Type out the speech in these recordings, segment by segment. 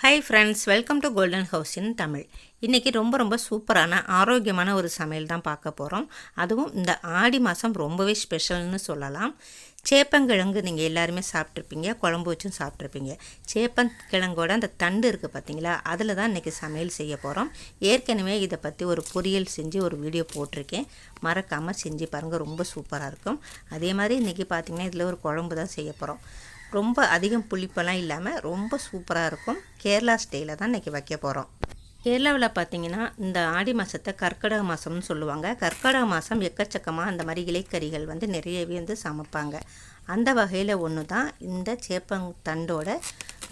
Hi friends welcome to golden house in Tamil இன்றைக்கி ரொம்ப ரொம்ப சூப்பரான ஆரோக்கியமான ஒரு சமையல் தான் பார்க்க போகிறோம் அதுவும் இந்த ஆடி மாதம் ரொம்பவே ஸ்பெஷல்னு சொல்லலாம். சேப்பங்கிழங்கு நீங்கள் எல்லாருமே சாப்பிட்ருப்பீங்க குழம்பு வச்சும் சாப்பிட்ருப்பீங்க சேப்பங்கிழங்கோட அந்த தண்டு இருக்குது பார்த்தீங்களா அதில் தான் இன்றைக்கி சமையல் செய்ய போகிறோம் ஏற்கனவே இதை பற்றி ஒரு பொரியல் செஞ்சு ஒரு வீடியோ போட்டிருக்கேன். மறக்காமல் செஞ்சு பாருங்கள் ரொம்ப சூப்பராக இருக்கும். அதே மாதிரி இன்றைக்கி பார்த்திங்கன்னா இதில் ஒரு குழம்பு தான் செய்ய போகிறோம் ரொம்ப அதிகம் புளிப்பெல்லாம் இல்லாமல் ரொம்ப சூப்பராக இருக்கும். கேரளா ஸ்டைலில் தான் இன்றைக்கி வைக்க போகிறோம் கேரளாவில் பார்த்தீங்கன்னா இந்த ஆடி மாதத்தை கர்க்கடக மாதம்னு சொல்லுவாங்க. கர்க்கடக மாதம் எக்கச்சக்கமாக அந்த மாதிரி இலைக்கறிகள் வந்து நிறையவே வந்து சமைப்பாங்க. அந்த வகையில் ஒன்று தான் இந்த சேப்பந்தண்டோட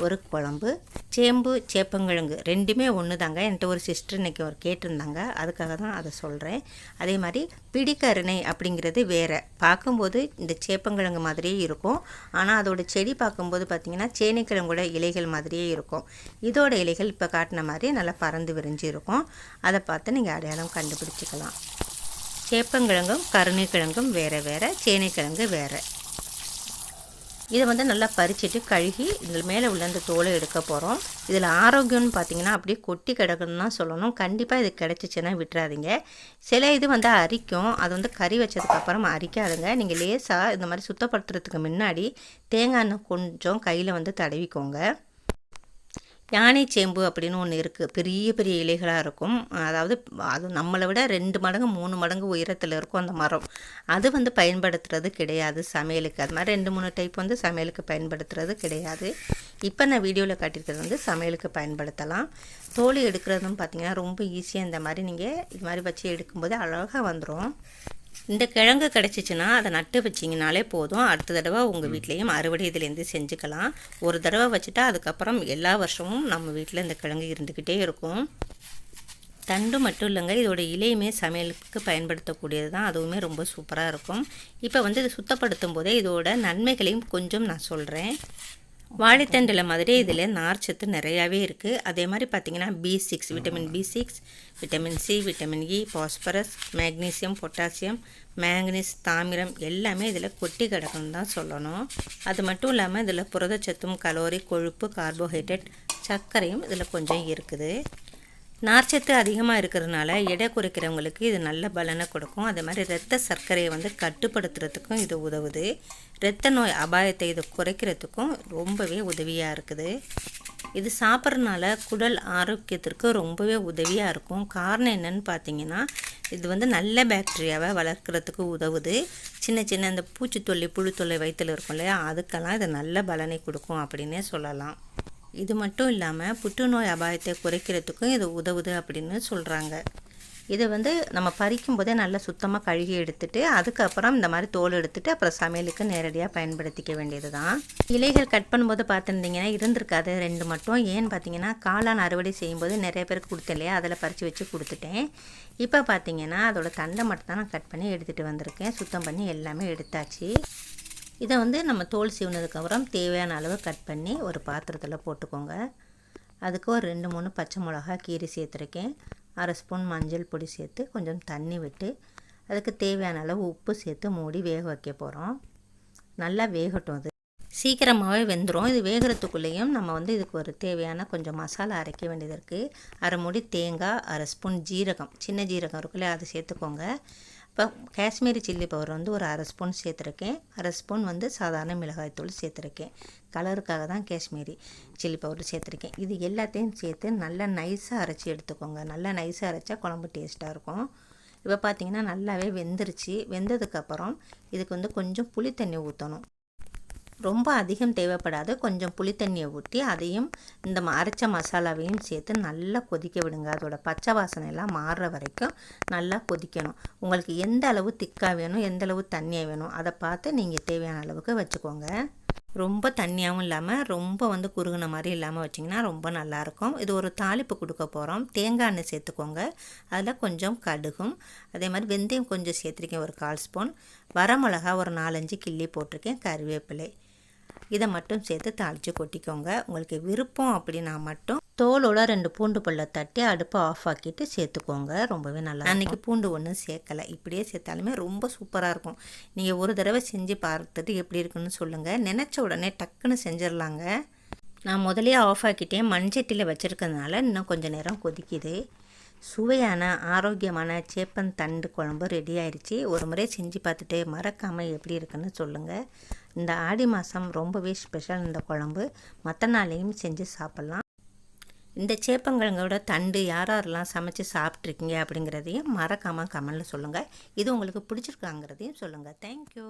ஒரு குழம்பு சேம்பு சேப்பங்கிழங்கு ரெண்டுமே ஒன்று தாங்க என்கிட்ட ஒரு சிஸ்டர் இன்றைக்கி ஒரு கேட்டிருந்தாங்க. அதுக்காக தான் அதை சொல்கிறேன் அதே மாதிரி பிடிக்கருணை அப்படிங்கிறது வேறு. பார்க்கும்போது இந்த சேப்பங்கிழங்கு மாதிரியே இருக்கும். ஆனால் அதோட செடி பார்க்கும்போது பார்த்திங்கன்னா சேனைக்கிழங்கோட இலைகள் மாதிரியே இருக்கும். இதோட இலைகள் இப்போ காட்டின மாதிரி நல்லா பறந்து விரிஞ்சு இருக்கும். அதை பார்த்து நீங்கள் அடையாளம் கண்டுபிடிச்சிக்கலாம். சேப்பங்கிழங்கும் கருணைக்கிழங்கும் வேறு வேறு சேனைக்கிழங்கு வேறு. இதை வந்து நல்லா பறிச்சுட்டு கழுகி இதில் மேலே உள்ள அந்த தோலை எடுக்க போகிறோம் இதில் ஆரோக்கியம்னு பார்த்தீங்கன்னா அப்படியே கொட்டி கிடக்குன்னு தான் சொல்லணும். கண்டிப்பாக இது கிடச்சிச்சின்னா விட்டுறாதீங்க. சில இது வந்து அரிக்கும். அது வந்து கறி வச்சதுக்கப்புறம் அரிக்காதுங்க. நீங்கள் லேசாக இந்த மாதிரி சுத்தப்படுத்துறதுக்கு முன்னாடி தேங்காய் எண்ணெய் கொஞ்சம் கையில் வந்து தடவிக்கோங்க. யானை சேம்பு அப்படின்னு ஒன்று இருக்குது பெரிய பெரிய இலைகளாக இருக்கும். அதாவது அது நம்மளை விட ரெண்டு மடங்கு மூணு மடங்கு உயரத்தில் இருக்கும் அந்த மரம். அது வந்து பயன்படுத்துறது கிடையாது சமையலுக்கு. அது மாதிரி ரெண்டு மூணு டைப் வந்து சமையலுக்கு பயன்படுத்துறது கிடையாது. இப்போ நான் வீடியோவில் காட்டியிருக்கிறது வந்து சமையலுக்கு பயன்படுத்தலாம். தோல் எடுக்கிறதும் பார்த்திங்கன்னா ரொம்ப ஈஸியாக இந்த மாதிரி நீங்கள் இது மாதிரி வச்சு எடுக்கும்போது அழகாக வந்துடும் இந்த கிழங்கு கிடச்சிச்சின்னா அதை நட்டு வச்சிங்கனாலே போதும். அடுத்த தடவை உங்கள் வீட்லேயும் அறுவடை இதுலேருந்து செஞ்சுக்கலாம். ஒரு தடவை வச்சுட்டா அதுக்கப்புறம் எல்லா வருஷமும் நம்ம வீட்டில் இந்த கிழங்கு இருந்துக்கிட்டே இருக்கும். தண்டு மட்டும் இல்லைங்க இதோட இலையுமே சமையலுக்கு பயன்படுத்தக்கூடியது தான். அதுவுமே ரொம்ப சூப்பராக இருக்கும். இப்போ வந்து இது சுத்தப்படுத்தும் போதே இதோட நன்மைகளையும் கொஞ்சம் நான் சொல்கிறேன் வாழைத்தண்டில் மாதிரி இதில் நார்ச்சத்து நிறையாவே இருக்குது அதே மாதிரி பார்த்திங்கன்னா B six vitamin B six vitamin C vitamin E phosphorus magnesium potassium manganese தாமிரம் எல்லாமே இதில் கொட்டி கிடக்குன்னு தான் சொல்லணும். அது மட்டும் இல்லாமல் இதில் புரதச்சத்தும் கலோரி கொழுப்பு கார்போஹைட்ரேட் சர்க்கரையும் இதில் கொஞ்சம் இருக்குது. நார்ச்சத்து அதிகமாக இருக்கிறதுனால எடை குறைக்கிறவங்களுக்கு இது நல்ல பலனை கொடுக்கும். அதே மாதிரி இரத்த சர்க்கரையை வந்து கட்டுப்படுத்துறதுக்கும் இது உதவுது. இரத்த நோய் அபாயத்தை இது குறைக்கிறதுக்கும் ரொம்பவே உதவியாக இருக்குது. இது சாப்பிட்றதுனால குடல் ஆரோக்கியத்திற்கு ரொம்பவே உதவியாக இருக்கும். காரணம் என்னன்னு பார்த்தீங்கன்னா இது வந்து நல்ல பாக்டீரியாவை வளர்க்குறதுக்கு உதவுது. சின்ன சின்ன இந்த பூச்சித்தொல்லி புழுத்தொல்லை வயிற்றில் இருக்கும் இல்லையா அதுக்கெல்லாம் இது நல்ல பலனை கொடுக்கும் அப்படின்னே சொல்லலாம். இது மட்டும் இல்லாமல் புற்றுநோய் அபாயத்தை குறைக்கிறதுக்கும் இது உதவுது அப்படின்னு சொல்கிறாங்க இதை வந்து நம்ம பறிக்கும் போதே நல்லா சுத்தமாக கழுகி எடுத்துட்டு அதுக்கப்புறம் இந்த மாதிரி தோல் எடுத்துட்டு அப்புறம் சமையலுக்கு நேரடியாக பயன்படுத்திக்க வேண்டியது தான் இலைகள் கட் பண்ணும்போது பார்த்துருந்தீங்கன்னா இருந்திருக்காது ரெண்டு மட்டும். ஏன்னு பார்த்தீங்கன்னா காளான் அறுவடை செய்யும்போது நிறைய பேருக்கு கொடுத்தேன் இல்லையா? அதில் பறித்து வச்சு கொடுத்துட்டேன். இப்போ பார்த்தீங்கன்னா அதோட தண்டை மட்டும் தான் நான் கட் பண்ணி எடுத்துகிட்டு வந்திருக்கேன். சுத்தம் பண்ணி எல்லாமே எடுத்தாச்சு. இதை வந்து நம்ம தோல் சீவுனதுக்கப்புறம் தேவையான அளவு கட் பண்ணி ஒரு பாத்திரத்தில் போட்டுக்கோங்க. அதுக்கு ஒரு ரெண்டு மூணு பச்சை மிளகா கீரி சேர்த்துருக்கேன். அரை ஸ்பூன் மஞ்சள் பொடி சேர்த்து கொஞ்சம் தண்ணி விட்டு அதுக்கு தேவையான அளவு உப்பு சேர்த்து மூடி வேக வைக்க போகிறோம் நல்லா வேகட்டும் அது. சீக்கிரமாகவே வெந்துடும் இது வேகிறதுக்குள்ளேயும் நம்ம வந்து இதுக்கு ஒரு தேவையான கொஞ்சம் மசாலா அரைக்க வேண்டியது இருக்குது அரை மூடி தேங்காய் அரை ஸ்பூன் ஜீரகம். சின்ன ஜீரகம் இருக்குல்ல அதை சேர்த்துக்கோங்க. இப்போ காஷ்மீரி சில்லி பவுடர் வந்து ஒரு அரை ஸ்பூன் சேர்த்துருக்கேன். அரை ஸ்பூன் வந்து சாதாரண மிளகாய்த்தூள் சேர்த்துருக்கேன். கலருக்காக தான் காஷ்மீரி சில்லி பவுடர் சேர்த்துருக்கேன். இது எல்லாத்தையும் சேர்த்து நல்லா நைஸாக அரைச்சி எடுத்துக்கோங்க. நல்லா நைஸாக அரைச்சா குழம்பு டேஸ்ட்டாக இருக்கும். இப்போ பார்த்தீங்கன்னா நல்லாவே வெந்துருச்சு. வெந்ததுக்கப்புறம் இதுக்கு வந்து கொஞ்சம் புளி தண்ணி ஊற்றணும். ரொம்ப அதிகம் தேவைப்படாது. கொஞ்சம் புளி தண்ணியை ஊற்றி அதையும் இந்த அரைச்ச மசாலாவையும் சேர்த்து நல்லா கொதிக்க விடுங்க. அதோட பச்சை வாசனை எல்லாம் மாறுற வரைக்கும் நல்லா கொதிக்கணும். உங்களுக்கு எந்த அளவு திக்காக வேணும் எந்த அளவு தண்ணியாக வேணும் அதை பார்த்து நீங்கள் தேவையான அளவுக்கு வச்சுக்கோங்க. ரொம்ப தண்ணியாகவும் இல்லாமல் ரொம்ப வந்து குறுகின மாதிரி இல்லாமல் வச்சிங்கன்னா ரொம்ப நல்லாயிருக்கும். இது ஒரு தாளிப்பு கொடுக்க போகிறோம் தேங்காய் எண்ணெய் சேர்த்துக்கோங்க. அதில் கொஞ்சம் கடுகும். அதே மாதிரி வெந்தயம் கொஞ்சம் சேர்த்துருக்கேன். ஒரு கால் ஸ்பூன். வரமிளகா ஒரு நாலஞ்சு கிள்ளி போட்டிருக்கேன். கருவேப்பிலை. இதை மட்டும் சேர்த்து தாளித்து கொட்டிக்கோங்க. உங்களுக்கு விருப்பம் அப்படின்னா மட்டும் தோலோட ரெண்டு பூண்டு பல்ல தட்டி அடுப்பை ஆஃப் ஆக்கிட்டு சேர்த்துக்கோங்க. ரொம்பவே நல்லா அன்றைக்கி பூண்டு ஒன்றும் சேர்க்கலை. இப்படியே சேர்த்தாலுமே ரொம்ப சூப்பராக இருக்கும். நீங்கள் ஒரு தடவை செஞ்சு பார்த்துட்டு எப்படி இருக்குன்னு சொல்லுங்கள் நினச்ச உடனே டக்குன்னு செஞ்சிடலாங்க. நான் முதலே ஆஃப் ஆக்கிட்டேன். மண்சட்டியில் வச்சுருக்கிறதுனால இன்னும் கொஞ்சம் நேரம் கொதிக்குது. சுவையான ஆரோக்கியமான சேப்பன் தண்டு குழம்பு ரெடி ஆயிடுச்சு ஒரு முறை செஞ்சு பார்த்துட்டு மறக்காமல் எப்படி இருக்குன்னு சொல்லுங்கள் இந்த ஆடி மாதம் ரொம்பவே ஸ்பெஷல் இந்த குழம்பு. மற்ற நாளையும் செஞ்சு சாப்பிட்லாம். இந்த சேப்பங்கிழங்கோட தண்டு யார் யாரெல்லாம் சமைச்சு சாப்பிட்ருக்கீங்க அப்படிங்கிறதையும் மறக்காமல் கமெண்டில் சொல்லுங்கள் இது உங்களுக்கு பிடிச்சிருக்காங்கிறதையும் சொல்லுங்கள் தேங்க்யூ